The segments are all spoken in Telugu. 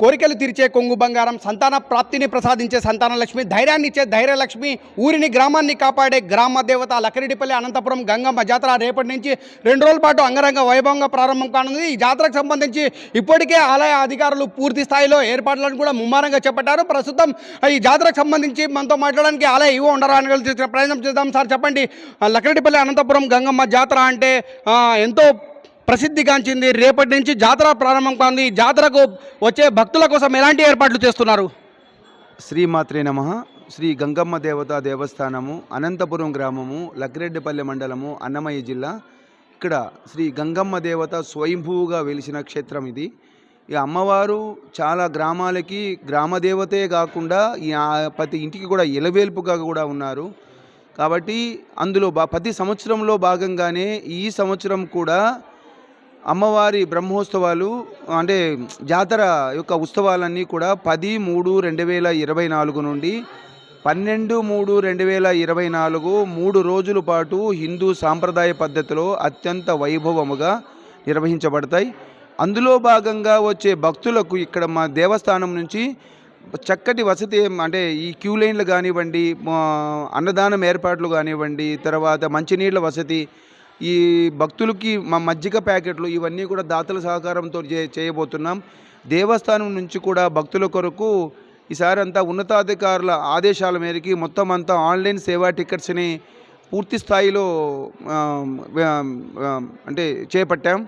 కోరికలు తీర్చే కొంగు బంగారం సంతాన ప్రాప్తిని ప్రసాదించే సంతాన లక్ష్మి ధైర్యాన్ని ఇచ్చే ధైర్యలక్ష్మి ఊరిని గ్రామాన్ని కాపాడే గ్రామ దేవత లక్కరెడ్డిపల్లి అనంతపురం గంగమ్మ జాతర రేపటి నుంచి రెండు రోజుల పాటు అంగరంగ వైభవంగా ప్రారంభం కానుంది. ఈ జాతరకు సంబంధించి ఇప్పటికే ఆలయ అధికారులు పూర్తి స్థాయిలో ఏర్పాట్లను కూడా ముమ్మరంగా చేపట్టారు. ప్రస్తుతం ఈ జాతరకు సంబంధించి మనతో మాట్లాడడానికి ఆలయ ఇవో ఉండరా అని ప్రయత్నం చేద్దాం. సార్ చెప్పండి లకరిడిపల్లి లక్కరెడ్డిపల్లి అనంతపురం గంగమ్మ జాతర అంటే ఎంతో ప్రసిద్ధిగాంచింది. రేపటి నుంచి జాతర ప్రారంభం కాంది ఈ జాతరకు వచ్చే భక్తుల కోసం ఎలాంటి ఏర్పాట్లు చేస్తున్నారు? శ్రీమాత్రే నమ. శ్రీ గంగమ్మ దేవత దేవస్థానము అనంతపురం గ్రామము లక్కిరెడ్డిపల్లె మండలము అన్నమయ్య జిల్లా. ఇక్కడ శ్రీ గంగమ్మ దేవత స్వయంభూగా వెలిసిన క్షేత్రం ఇది. ఈ అమ్మవారు చాలా గ్రామాలకి గ్రామదేవతే కాకుండా ఈ ప్రతి ఇంటికి కూడా ఎలవేల్పుగా కూడా ఉన్నారు. కాబట్టి అందులో బా ప్రతి సంవత్సరంలో భాగంగానే ఈ సంవత్సరం కూడా అమ్మవారి బ్రహ్మోత్సవాలు అంటే జాతర యొక్క ఉత్సవాలన్నీ కూడా పది మూడు రెండు వేల ఇరవై నాలుగు నుండి పన్నెండు మూడు రెండు వేల ఇరవై నాలుగు మూడు రోజుల పాటు హిందూ సాంప్రదాయ పద్ధతిలో అత్యంత వైభవముగా నిర్వహించబడతాయి. అందులో భాగంగా వచ్చే భక్తులకు ఇక్కడ మా దేవస్థానం నుంచి చక్కటి వసతి అంటే ఈ క్యూ లైన్లు కానివ్వండి అన్నదానం ఏర్పాట్లు కానివ్వండి తర్వాత మంచినీళ్ళ వసతి ఈ భక్తులకి మా మజ్జిగ ప్యాకెట్లు ఇవన్నీ కూడా దాతల సహకారంతో చే చేయబోతున్నాం. దేవస్థానం నుంచి కూడా భక్తుల కొరకు ఈసారి అంతా ఉన్నతాధికారుల ఆదేశాల మేరకి మొత్తం అంతా ఆన్లైన్ సేవా టికెట్స్ని పూర్తి స్థాయిలో అంటే చేపట్టాం.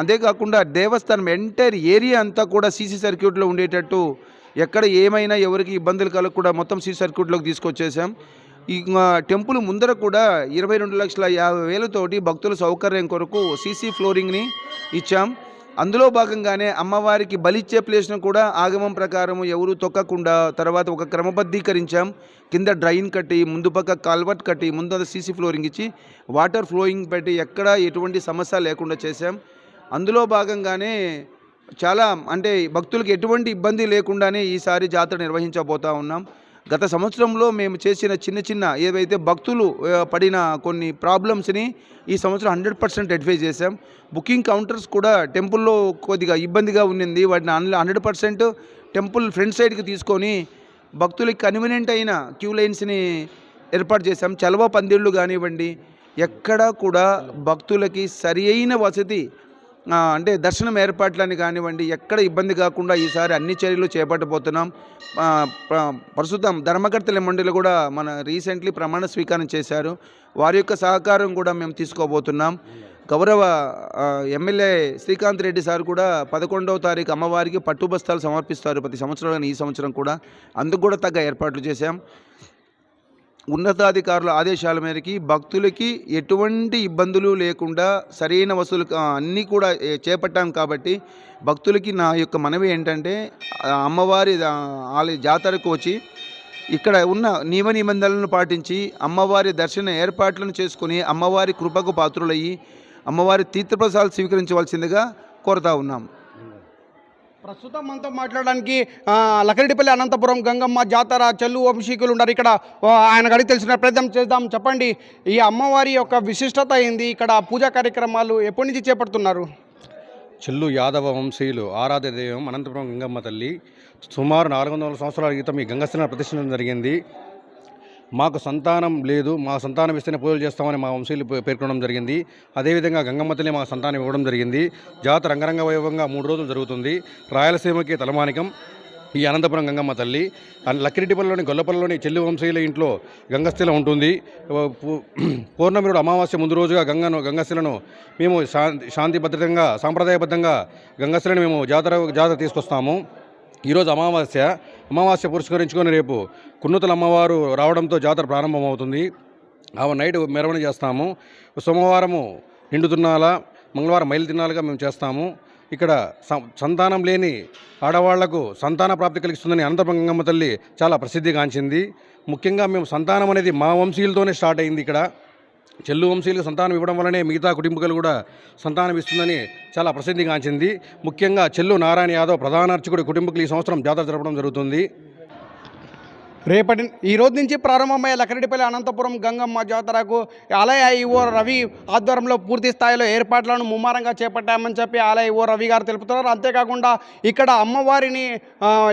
అంతేకాకుండా దేవస్థానం ఎంటైర్ ఏరియా అంతా కూడా సీసీ సర్క్యూట్లో ఉండేటట్టు ఎక్కడ ఏమైనా ఎవరికి ఇబ్బందులు కలగకుండా మొత్తం సీసీ సర్క్యూట్లోకి తీసుకొచ్చేసాం. ఈ టెంపుల్ ముందర కూడా ఇరవై రెండు లక్షల యాభై వేలతోటి భక్తుల సౌకర్యం కొరకు సీసీ ఫ్లోరింగ్ని ఇచ్చాం. అందులో భాగంగానే అమ్మవారికి బలిచ్చే ప్లేస్ను కూడా ఆగమం ప్రకారం ఎవరు తొక్కకుండా తర్వాత ఒక క్రమబద్ధీకరించాం. కింద డ్రైన్ కట్టి ముందు పక్క కాల్వర్ట్ కట్టి ముందు సీసీ ఫ్లోరింగ్ ఇచ్చి వాటర్ ఫ్లోయింగ్ పెట్టి ఎక్కడ ఎటువంటి సమస్య లేకుండా చేశాం. అందులో భాగంగానే చాలా అంటే భక్తులకు ఎటువంటి ఇబ్బంది లేకుండానే ఈసారి జాతర నిర్వహించబోతా ఉన్నాం. గత సంవత్సరంలో మేము చేసిన చిన్న చిన్న ఏవైతే భక్తులు పడిన కొన్ని ప్రాబ్లమ్స్ని ఈ సంవత్సరం హండ్రెడ్ పర్సెంట్ అడ్వైజ్ చేశాం. బుకింగ్ కౌంటర్స్ కూడా టెంపుల్లో కొద్దిగా ఇబ్బందిగా ఉండింది. వాటిని హండ్రెడ్ పర్సెంట్ టెంపుల్ ఫ్రంట్ సైడ్కి తీసుకొని భక్తులకి కన్వీనియంట్ అయిన క్యూ లైన్స్ని ఏర్పాటు చేశాం. చలవ పందిళ్ళు కానివ్వండి ఎక్కడా కూడా భక్తులకి సరి అయిన వసతి అంటే దర్శనం ఏర్పాట్లని కానివ్వండి ఎక్కడ ఇబ్బంది కాకుండా ఈసారి అన్ని చర్యలు చేపట్టబోతున్నాం. ప్రస్తుతం ధర్మకర్తల మండలి కూడా మన రీసెంట్లీ ప్రమాణ స్వీకారం చేశారు. వారి యొక్క సహకారం కూడా మేము తీసుకోబోతున్నాం. గౌరవ ఎమ్మెల్యే శ్రీకాంత్ రెడ్డి సార్ కూడా పదకొండవ తారీఖు అమ్మవారికి పట్టుబస్తాలు సమర్పిస్తారు ప్రతి సంవత్సరం ఈ సంవత్సరం కూడా. అందుకు కూడా తగ్గ ఏర్పాట్లు చేశాం. ఉన్నతాధికారుల ఆదేశాల మేరకి భక్తులకి ఎటువంటి ఇబ్బందులు లేకుండా సరైన వసూలు అన్నీ కూడా చేపట్టాం కాబట్టి భక్తులకి నా యొక్క మనవి ఏంటంటే అమ్మవారి ఆలయ జాతరకు వచ్చి ఇక్కడ ఉన్న నియమ నిబంధనలను పాటించి అమ్మవారి దర్శన ఏర్పాట్లను చేసుకుని అమ్మవారి కృపకు పాత్రులయ్యి అమ్మవారి తీర్థప్రసాదాలు స్వీకరించవలసిందిగా కోరుతా ఉన్నాం. ప్రస్తుతం మనతో మాట్లాడడానికి ఆ, లక్కరెడ్డిపల్లి అనంతపురం గంగమ్మ జాతర చెల్లు వంశీకులు ఉన్నారు. ఇక్కడ ఆయన అడిగి తెలిసిన ప్రయత్నం చేద్దాం. చెప్పండి ఈ అమ్మవారి యొక్క విశిష్టత ఏంది? ఇక్కడ పూజా కార్యక్రమాలు ఎప్పటి నుంచి చేపడుతున్నారు? చెల్లు యాదవ వంశీయులు ఆరాధ్య దైవం అనంతపురం గంగమ్మ తల్లి. సుమారు నాలుగు వందల సంవత్సరాల క్రితం ఈ గంగస్థాన ప్రతిష్ఠించడం జరిగింది. మాకు సంతానం లేదు మా సంతానం ఇస్తేనే పూజలు చేస్తామని మా వంశీయులు పేర్కొనడం జరిగింది. అదేవిధంగా గంగమ్మ తల్లి మా సంతానం ఇవ్వడం జరిగింది. జాతర రంగరంగ వైభవంగా మూడు రోజులు జరుగుతుంది. రాయలసీమకి తలమానికం ఈ అనంతపురం గంగమ్మ తల్లి. లక్కిరెడ్డిపల్లిలోని గొల్లపల్లిలోని చెల్లి వంశీయుల ఇంట్లో గంగస్థిల ఉంటుంది. పూ- అమావాస్య ముందు రోజుగా గంగను గంగస్థిలను మేము శాంతి భద్రతంగా సాంప్రదాయబద్ధంగా గంగస్థిలను మేము జాతర జాతర తీసుకొస్తాము. ఈరోజు అమావాస్య. అమావాస్య పురస్కరించుకొని రేపు కున్నుతల అమ్మవారు రావడంతో జాతర ప్రారంభమవుతుంది. ఆ నైట్ మెరవణ చేస్తాము. సోమవారము నిండు తిన్నాల మంగళవారం మైలు తిన్నాలుగా మేము చేస్తాము. ఇక్కడ సంతానం లేని ఆడవాళ్ళకు సంతాన ప్రాప్తి కలిగిస్తుందని అనంతపంగమ్మ గంగమ్మ తల్లి చాలా ప్రసిద్ధిగాంచింది ముఖ్యంగా మేము సంతానం అనేది మా వంశీయులతోనే స్టార్ట్ అయింది ఇక్కడ. చెల్లు వంశీలకు సంతానం ఇవ్వడం వల్లనే మిగతా కుటుంబకులు కూడా సంతానం ఇస్తుందని చాలా ప్రసిద్ధిగాంచింది. ముఖ్యంగా చెల్లు నారాయణ యాదవ్ ప్రధాన అర్చకుడి కుటుంబకులు ఈ సంవత్సరం జాతర జరపడం జరుగుతుంది. రేపటి ఈ రోజు నుంచి ప్రారంభమయ్యే లకరెడ్డిపల్లి అనంతపురం గంగమ్మ జాతరకు ఆలయ ఈవో రవి ఆధ్వర్యంలో పూర్తి స్థాయిలో ఏర్పాట్లను ముమ్మరంగా చేపట్టామని చెప్పి ఆలయ ఈవో రవి గారు తెలుపుతున్నారు. అంతేకాకుండా ఇక్కడ అమ్మవారిని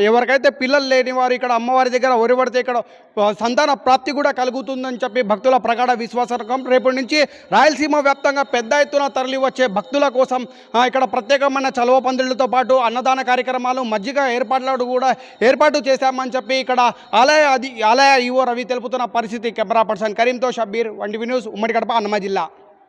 ఎవరికైతే పిల్లలు లేని వారు ఇక్కడ అమ్మవారి దగ్గర ఒరిపడితే ఇక్కడ సంతాన ప్రాప్తి కూడా కలుగుతుందని చెప్పి భక్తుల ప్రగాఢ విశ్వాసకం రేపటి నుంచి రాయలసీమ వ్యాప్తంగా పెద్ద ఎత్తున తరలి వచ్చే భక్తుల కోసం ఇక్కడ ప్రత్యేకమైన చలువ పందిళ్ళతో పాటు అన్నదాన కార్యక్రమాలు మజ్జిగ ఏర్పాట్లు కూడా ఏర్పాటు చేశామని చెప్పి ఇక్కడ ఆలయ అది ఆలయ ఈవో రవి తెలుపుతున్న పరిస్థితి. కెమెరా పర్సన్ కరీంతో షబ్బీర్ వంటి న్యూస్ ఉమ్మడి కడప అన్నమ జిల్లా.